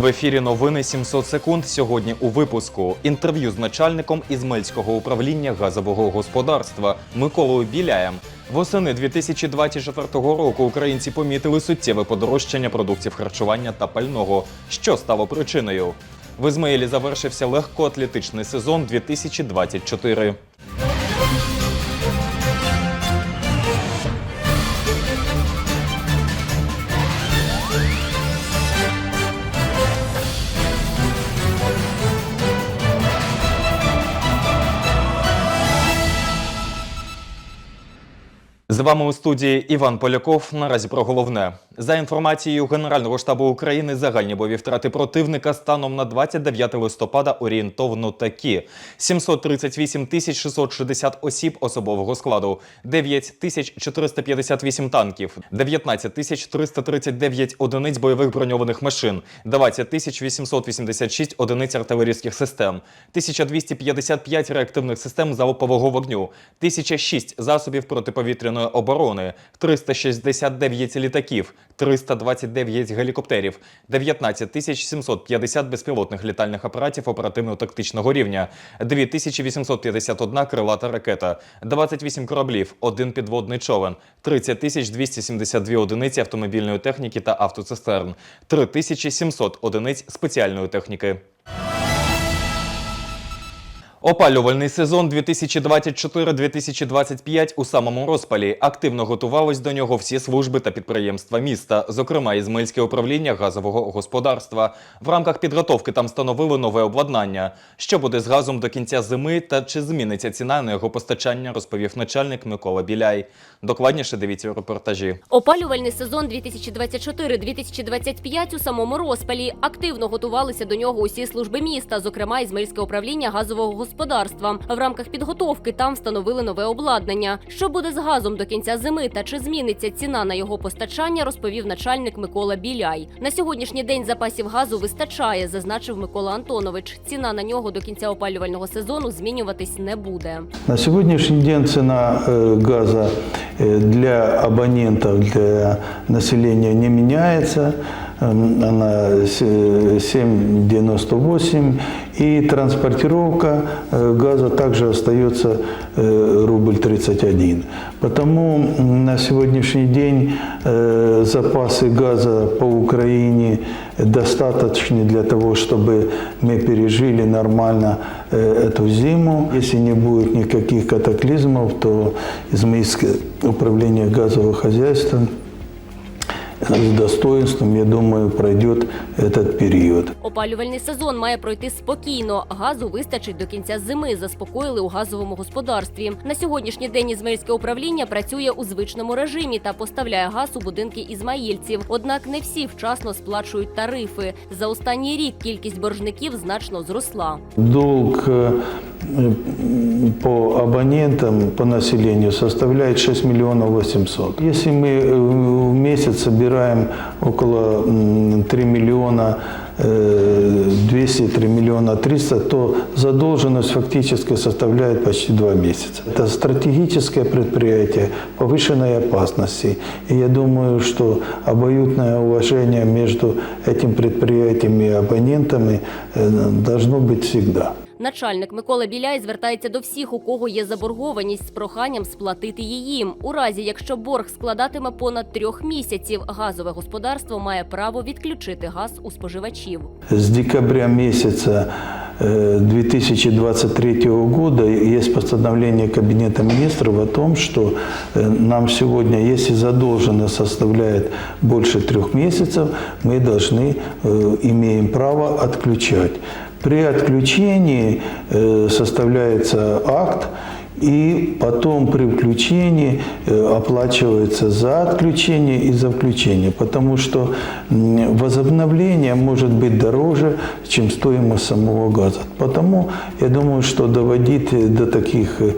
В ефірі новини 700 секунд. Сьогодні у випуску інтерв'ю з начальником Ізмельського управління газового господарства Миколою Біляєм. Восени 2024 року українці помітили суттєве подорожчання продуктів харчування та пального, що стало причиною. В Ізмаїлі завершився легкоатлетичний сезон 2024. З вами у студії Іван Поляков. Наразі про головне. За інформацією Генерального штабу України, загальні бойові втрати противника станом на 29 листопада орієнтовно такі: 738 тисяч 660 осіб особового складу, 9 тисяч 458 танків, 19 тисяч 339 одиниць бойових броньованих машин, 20 тисяч 886 одиниць артилерійських систем, 1255 реактивних систем залпового вогню, 1006 засобів протиповітряної оборони, 369 літаків, 329 гелікоптерів, 19 тисяч 750 безпілотних літальних апаратів оперативно-тактичного рівня, 2851 крилата ракета, 28 кораблів, один підводний човен, 30 тисяч 272 одиниці автомобільної техніки та автоцистерн, 3700 одиниць спеціальної техніки. Опалювальний сезон 2024-2025 у самому розпалі. Активно готувались до нього всі служби та підприємства міста, зокрема Ізмельське управління газового господарства. В рамках підготовки там встановили нове обладнання. Що буде з газом до кінця зими та чи зміниться ціна на його постачання, розповів начальник Микола Біляй. Докладніше дивіться у репортажі. Опалювальний сезон 2024-2025 у самому розпалі. Активно готувалися до нього усі служби міста, зокрема Ізмельське управління газового господарства. В рамках підготовки там встановили нове обладнання. Що буде з газом до кінця зими та чи зміниться ціна на його постачання, розповів начальник Микола Біляй. На сьогоднішній день запасів газу вистачає, зазначив Микола Антонович. Ціна на нього до кінця опалювального сезону змінюватись не буде. На сегодняшний день цена э, газа э, для абонентов, для населения не меняется Эм, Она с- 7,98. И транспортировка э, газа также остается э, рубль 31. Потому м, на сегодняшний день э, запасы газа по Украине достаточны для того, чтобы мы пережили нормально э, эту зиму. Если не будет никаких катаклизмов, то Измаильское управление газового хозяйства с достоинством, я думаю, пройдет этот период. Опалювальний сезон має пройти спокійно. Газу вистачить до кінця зими. Заспокоїли у газовому господарстві. На сьогоднішній день Ізмельське управління працює у звичному режимі та поставляє газ у будинки ізмаїльців. Однак не всі вчасно сплачують тарифи. За останній рік кількість боржників значно зросла. Долг э, по абонентам, по населению составляет 6 миллионов 800. Если мы э, в месяц собираем около м, 3 миллиона э, 200, 3 миллиона 300, то задолженность фактически составляет почти 2 месяца. Это стратегическое предприятие повышенной опасности. И я думаю, что обоюдное уважение между этим предприятием и абонентами э, должно быть всегда. Начальник Микола Біляй звертається до всіх, у кого є заборгованість з проханням сплатити її. У разі, якщо борг складатиме понад трьох місяців, газове господарство має право відключити газ у споживачів. С декабря месяца э, 2023 года есть постановление Кабинета министров о том, что э, нам сегодня, если задолженность составляет больше трех месяцев, мы должны, э, имеем право отключать. При отключении э, составляется акт, и потом при включении э, оплачивается за отключение и за включение, потому что м, возобновление может быть дороже, чем стоимость самого газа. Потому я думаю, что доводить э, до таких э,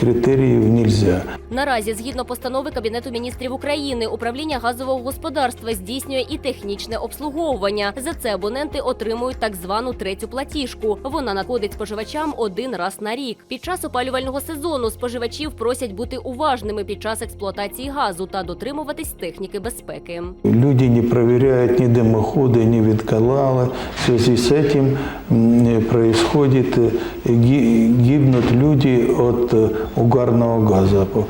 критериев нельзя. Наразі, згідно постанови Кабінету міністрів України, управління газового господарства здійснює і технічне обслуговування. За це абоненти отримують так звану третю платіжку. Вона надходить споживачам один раз на рік. Під час опалювального сезону споживачів просять бути уважними під час експлуатації газу та дотримуватись техніки безпеки. Люди не проверяют ни дымоходы, ни веткалалы. В связи с этим м, происходит, э, ги- гибнут люди от э, угарного газа. По-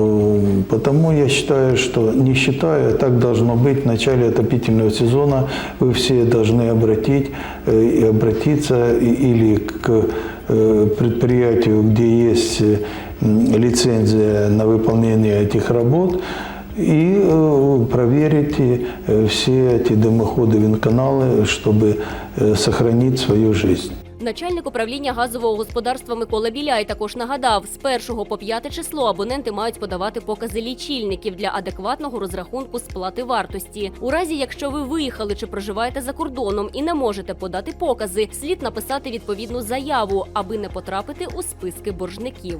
э, Потому я считаю, что не считаю, а так должно быть в начале отопительного сезона. Вы все должны обратить э, и обратиться и- или к э, предприятию, где есть э, м, лицензия на выполнение этих работ, и э, проверить э, все эти дымоходы, винканалы, чтобы э, сохранить свою жизнь. Начальник управління газового господарства Микола Біляй також нагадав, з 1 по 5 число абоненти мають подавати покази лічильників для адекватного розрахунку сплати вартості. У разі, якщо ви виїхали чи проживаєте за кордоном і не можете подати покази, слід написати відповідну заяву, аби не потрапити у списки боржників.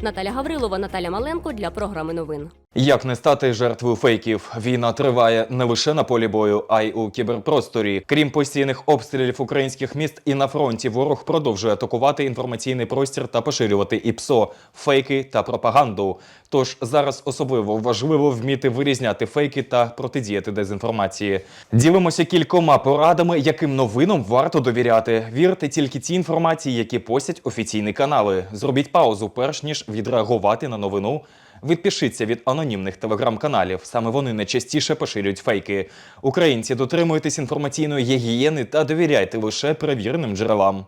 Наталя Гаврилова, Наталя Маленко для програми новин. Як не стати жертвою фейків? Війна триває не лише на полі бою, а й у кіберпросторі. Крім постійних обстрілів українських міст і на фронті, ворог продовжує атакувати інформаційний простір та поширювати ІПСО, фейки та пропаганду. Тож зараз особливо важливо вміти вирізняти фейки та протидіяти дезінформації. Ділимося кількома порадами, яким новинам варто довіряти. Вірте тільки ті інформації, які постять офіційні канали. Зробіть паузу, перш ніж відреагувати на новину. Відпишіться від анонімних телеграм-каналів. Саме вони найчастіше поширюють фейки. Українці, дотримуйтесь інформаційної гігієни та довіряйте лише перевіреним джерелам.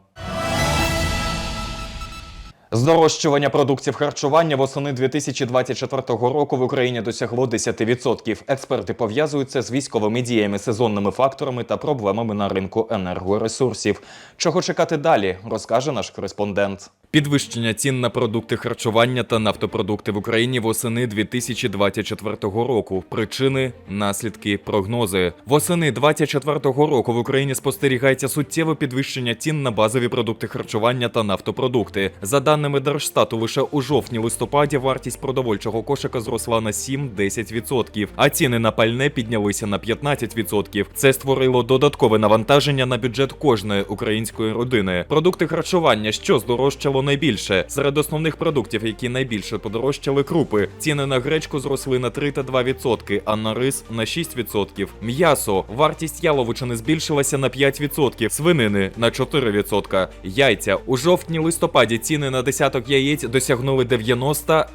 Здорожчування продуктів харчування восени 2024 року в Україні досягло 10%. Експерти пов'язують це з військовими діями, сезонними факторами та проблемами на ринку енергоресурсів. Чого чекати далі, розкаже наш кореспондент. Підвищення цін на продукти харчування та нафтопродукти в Україні восени 2024 року. Причини, наслідки, прогнози. Восени 2024 року в Україні спостерігається суттєве підвищення цін на базові продукти харчування та нафтопродукти. За даними Держстату, лише у жовтні-листопаді вартість продовольчого кошика зросла на 7-10%, а ціни на пальне піднялися на 15%. Це створило додаткове навантаження на бюджет кожної української родини. Продукти харчування, що здорожчало найбільше. Серед основних продуктів, які найбільше подорожчали, крупи. Ціни на гречку зросли на 3 та 2%, а на рис на 6%. М'ясо. Вартість яловичини збільшилася на 5%, свинини на 4%. Яйця. У жовтні-листопаді ціни на десяток яєць досягнули 90-100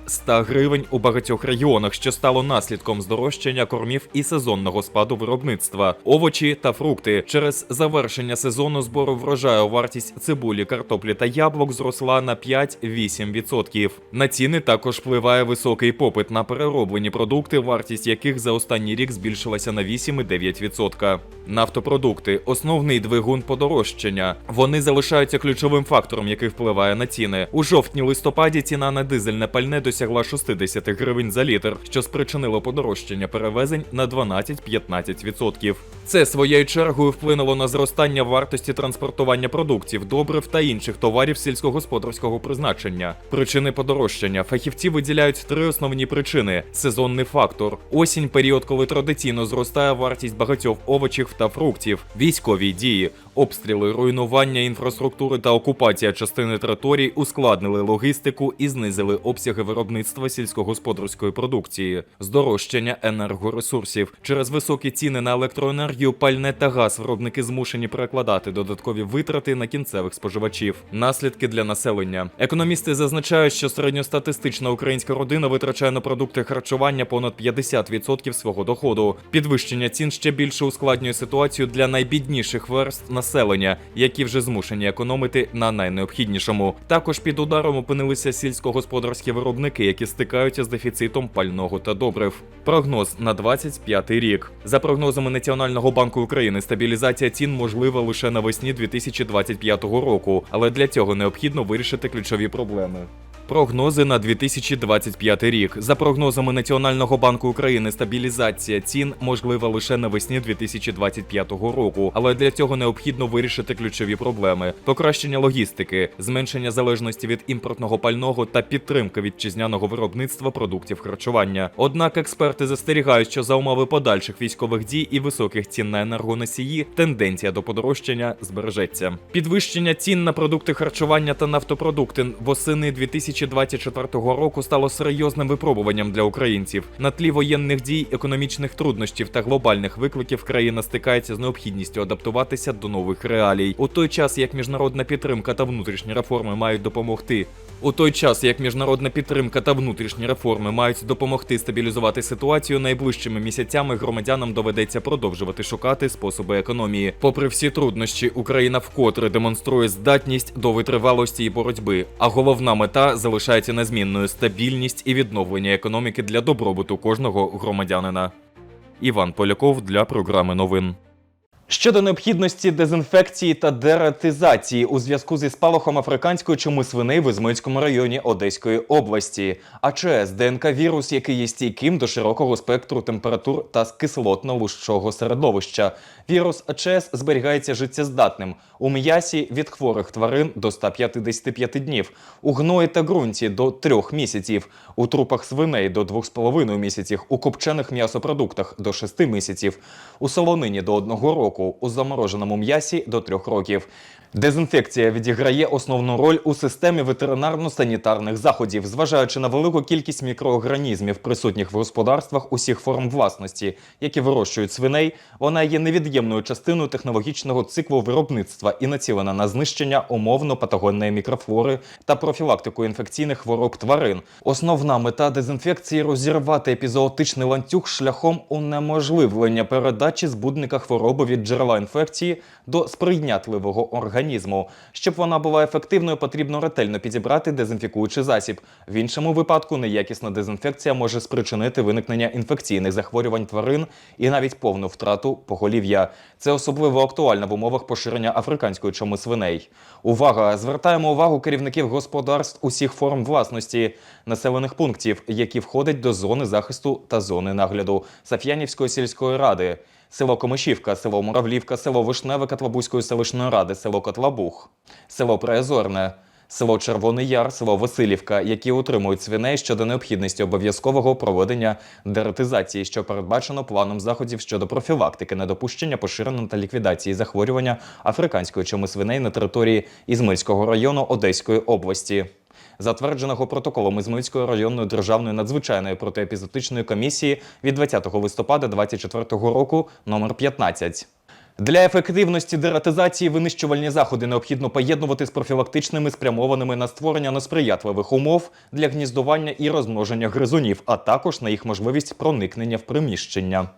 гривень у багатьох регіонах, що стало наслідком здорожчання кормів і сезонного спаду виробництва. Овочі та фрукти. Через завершення сезону збору врожаю вартість цибулі, картоплі та яблук зросла на 5-8%. На ціни також впливає високий попит на перероблені продукти, вартість яких за останній рік збільшилася на 8,9%. Нафтопродукти основний двигун подорожчання. Вони залишаються ключовим фактором, який впливає на ціни. У жовтні-листопаді ціна на дизельне пальне досягла 60 гривень за літр, що спричинило подорожчання перевезень на 12-15%. Це своєю чергою вплинуло на зростання вартості транспортування продуктів, добрив та інших товарів сільськогосподарського призначення. Причини подорожчання. Фахівці виділяють три основні причини: сезонний фактор, осінь період, коли традиційно зростає вартість багатьох овочів та фруктів, військові дії, обстріли, руйнування інфраструктури та окупація частини територій ускладнили логістику і знизили обсяги виробництва сільськогосподарської продукції, здорожчання енергоресурсів через високі ціни на електроенергію, пальне та газ. Виробники змушені перекладати додаткові витрати на кінцевих споживачів. Наслідки для населення. Економісти зазначають, що середньостатистична українська родина витрачає на продукти харчування понад 50% свого доходу. Підвищення цін ще більше ускладнює ситуацію для найбідніших верст населення, які вже змушені економити на найнеобхіднішому. Також під ударом опинилися сільськогосподарські виробники, які стикаються з дефіцитом пального та добрив. Прогноз на 25 рік. За прогнозами Національного банку України, стабілізація цін можлива лише навесні 2025 року, але для цього необхідно вирішити ключові проблеми. Прогнози на 2025 рік. За прогнозами Національного банку України, стабілізація цін можлива лише навесні 2025 року, але для цього необхідно вирішити ключові проблеми: покращення логістики, зменшення залежності від імпортного пального та підтримка вітчизняного виробництва продуктів харчування. Однак експерти застерігають, що за умови подальших військових дій і високих цін на енергоносії тенденція до подорожчання збережеться. Підвищення цін на продукти харчування та нафтопродукти восени 2024 року стало серйозним випробуванням для українців. На тлі воєнних дій, економічних труднощів та глобальних викликів країна стикається з необхідністю адаптуватися до нових реалій. У той час як міжнародна підтримка та внутрішні реформи мають допомогти. У той час як міжнародна підтримка та внутрішні реформи мають допомогти стабілізувати ситуацію, найближчими місяцями громадянам доведеться продовжувати шукати способи економії. Попри всі труднощі, Україна вкотре демонструє здатність до витривалості і боротьби. А головна мета залишається незмінною стабільність і відновлення економіки для добробуту кожного громадянина. Іван Поляков для програми новин. Щодо необхідності дезінфекції та дератизації у зв'язку зі спалахом африканської чуми свиней в Ізмаїльському районі Одеської області, АЧС ДНК вірус, який є стійким до широкого спектру температур та кислотно-лужчого середовища. Вірус АЧС зберігається життєздатним. У м'ясі від хворих тварин до 155 днів, у гної та ґрунті до 3 місяців, у трупах свиней до 2,5 місяців, у копчених м'ясопродуктах до 6 місяців, у солонині до 1 року, у замороженому м'ясі до 3 років. Дезінфекція відіграє основну роль у системі ветеринарно-санітарних заходів, зважаючи на велику кількість мікроорганізмів, присутніх в господарствах усіх форм власності, які вирощують свиней. Вона є невід'ємною частиною технологічного циклу виробництва і націлена на знищення умовно патогенної мікрофлори та профілактику інфекційних хвороб тварин. Основна мета дезінфекції розірвати епізоотичний ланцюг шляхом унеможливлення передачі збудника хвороби від джерела інфекції до сприйнятливого організму. Щоб вона була ефективною, потрібно ретельно підібрати дезінфікуючий засіб. В іншому випадку неякісна дезінфекція може спричинити виникнення інфекційних захворювань тварин і навіть повну втрату поголів'я. Це особливо актуально в умовах поширення африканської чуми свиней. Увага! Звертаємо увагу керівників господарств усіх форм власності населених пунктів, які входять до зони захисту та зони нагляду Саф'янівської сільської ради. Село Комишівка, село Муравлівка, село Вишневе Котлабузької селищної ради, село Котлабух, село Приозорне, село Червоний Яр, село Василівка, які утримують свиней щодо необхідності обов'язкового проведення дератизації, що передбачено планом заходів щодо профілактики, недопущення поширення та ліквідації захворювання африканської чуми свиней на території Ізмильського району Одеської області затвердженого протоколом Ізмаїльської районної державної надзвичайної протиепізотичної комісії від 20 листопада 2024 року номер 15. Для ефективності дератизації винищувальні заходи необхідно поєднувати з профілактичними, спрямованими на створення несприятливих умов для гніздування і розмноження гризунів, а також на їх можливість проникнення в приміщення.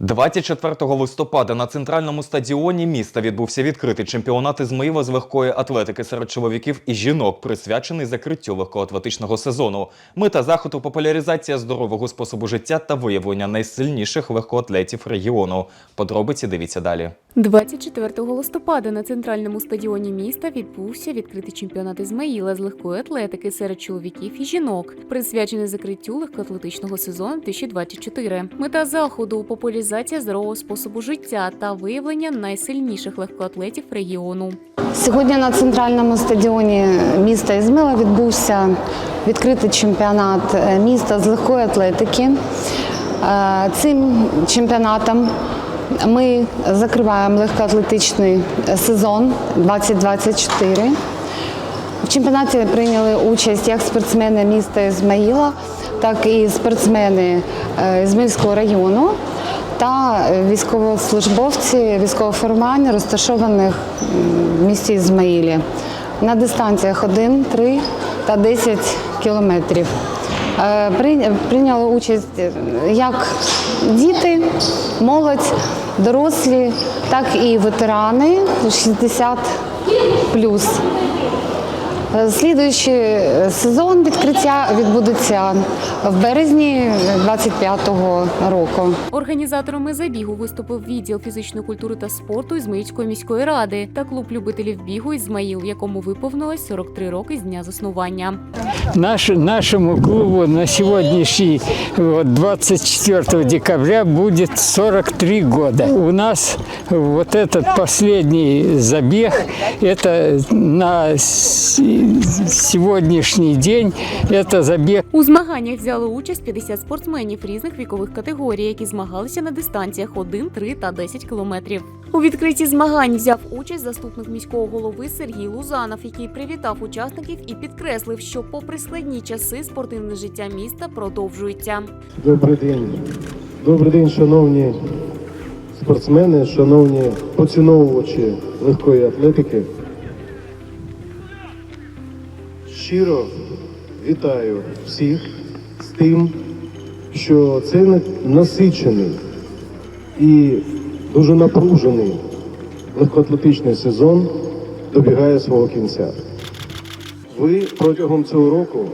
24 листопада на центральному стадіоні міста відбувся відкритий чемпіонат Ізмаїла з легкої атлетики серед чоловіків і жінок, присвячений закриттю легкоатлетичного сезону. Мета заходу популяризація здорового способу життя та виявлення найсильніших легкоатлетів регіону. Подробиці дивіться далі. 24 листопада на центральному стадіоні міста відбувся відкритий чемпіонат Ізмаїла з легкої атлетики серед чоловіків і жінок, присвячений закриттю легкоатлетичного сезону 2024. Мета заходу популяризація здорового способу життя та виявлення найсильніших легкоатлетів регіону. Сьогодні на центральному стадіоні міста Ізмила відбувся відкритий чемпіонат е, міста з легкої атлетики. Е, Цим чемпіонатом ми закриваємо легкоатлетичний сезон 2024. В чемпіонаті прийняли участь як спортсмени міста Ізмаїла, так і спортсмени е, Ізмаїльського району та е, військовослужбовці військового формування, розташованих в місті Ізмаїлі на дистанціях 1, 3 та 10 кілометрів. Е, Прийняли участь е, як діти, молодь, дорослі, так і ветерани 60 плюс. Е, Слідуючий е, сезон відкриття відбудеться в березні 25-го року. Організаторами забігу виступив відділ фізичної культури та спорту Ізмаїльської міської ради та клуб любителів бігу Ізмаїл, якому виповнилось 43 роки з дня заснування. Наш, нашему клубу на сегодняшний вот, 24 декабря будет 43 года. У нас вот этот последний забег, это на с- сегодняшний день, это забег У змаганнях взяли участь 50 спортсменів різних вікових категорій, які змагалися на дистанціях 1, 3 та 10 кілометрів. У відкритті змагань взяв участь заступник міського голови Сергій Лузанов, який привітав учасників і підкреслив, що, попри складні часи, спортивне життя міста продовжується. Добрий день. Добрий день, шановні спортсмени, шановні поціновувачі легкої атлетики. Щиро вітаю всіх з тим, що цей насичений і дуже напружений легкоатлетичний сезон добігає свого кінця. Ви протягом цього року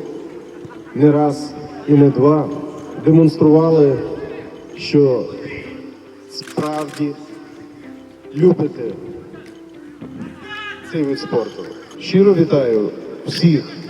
не раз і не два демонстрували, що справді любите цей вид спорту. Щиро вітаю всіх,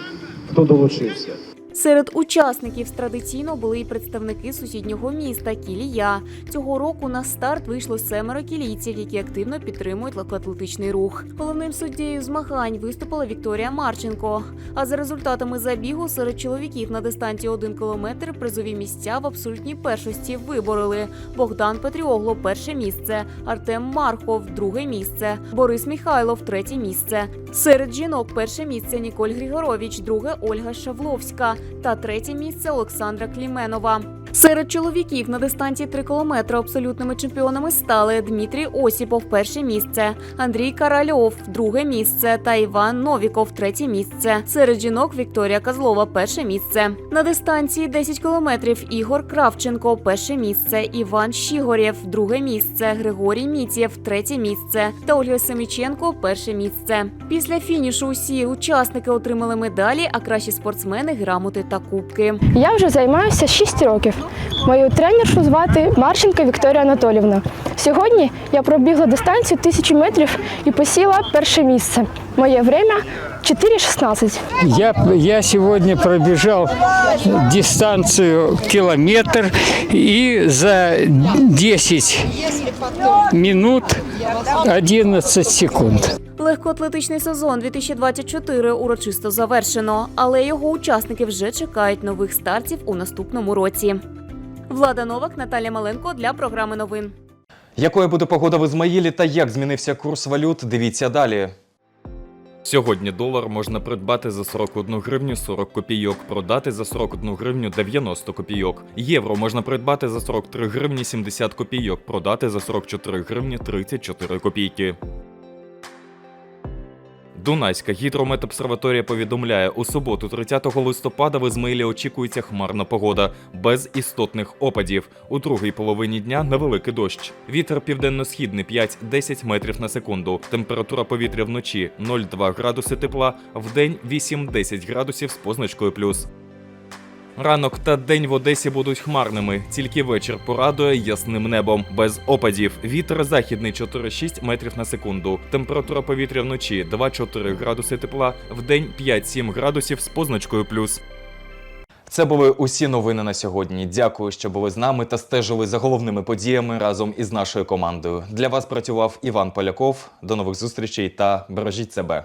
хто долучився. Серед учасників традиційно були і представники сусіднього міста Кілія. Цього року на старт вийшло семеро кілійців, які активно підтримують легкоатлетичний рух. Головним суддєю змагань виступила Вікторія Марченко. А за результатами забігу серед чоловіків на дистанції 1 кілометр призові місця в абсолютній першості вибороли Богдан Петріогло перше місце, Артем Мархов друге місце, Борис Міхайлов третє місце. Серед жінок перше місце Ніколь Григорович, друге Ольга Шавловська та третє місце Олександра Кліменова. Серед чоловіків на дистанції 3 кілометри абсолютними чемпіонами стали Дмитрій Осіпов перше місце, Андрій Каральов друге місце та Іван Новіков третє місце. Серед жінок Вікторія Козлова перше місце. На дистанції 10 кілометрів Ігор Кравченко перше місце, Іван Щігорєв друге місце, Григорій Мітєв третє місце та Ольга Семіченко перше місце. Після фінішу усі учасники отримали медалі, а кращі спортсмени грамоти та кубки. Я вже займаюся 6 років. Мою тренершу звати Марченко Вікторія Анатолівна. Сьогодні я пробігла дистанцію тисячу метрів і посіла перше місце. Моє время 4,16. Я, я сегодня пробежал дистанцию километр и за 10 минут 11 секунд. Легкоатлетичний сезон 2024 урочисто завершено, але його учасники вже чекають нових стартів у наступному році. Влада Новак, Наталя Маленко для програми новин. Якою буде погода в Ізмаїлі та як змінився курс валют, дивіться далі. Сьогодні долар можна придбати за 41 гривню 40 копійок, продати за 41 гривню 90 копійок. Євро можна придбати за 43 гривні 70 копійок, продати за 44 гривні 34 копійки. Дунайська гідрометобсерваторія повідомляє, у суботу, 30 листопада, в Ізмаїлі очікується хмарна погода без істотних опадів. У другій половині дня невеликий дощ. Вітер південно-східний 5-10 метрів на секунду. Температура повітря вночі 0,2 градуси тепла, вдень 8-10 градусів з позначкою плюс. Ранок та день в Одесі будуть хмарними, тільки вечір порадує ясним небом, без опадів. Вітер західний 4-6 метрів на секунду. Температура повітря вночі 2-4 градуси тепла, вдень 5-7 градусів з позначкою плюс. Це були усі новини на сьогодні. Дякую, що були з нами та стежили за головними подіями разом із нашою командою. Для вас працював Іван Поляков. До нових зустрічей та бережіть себе.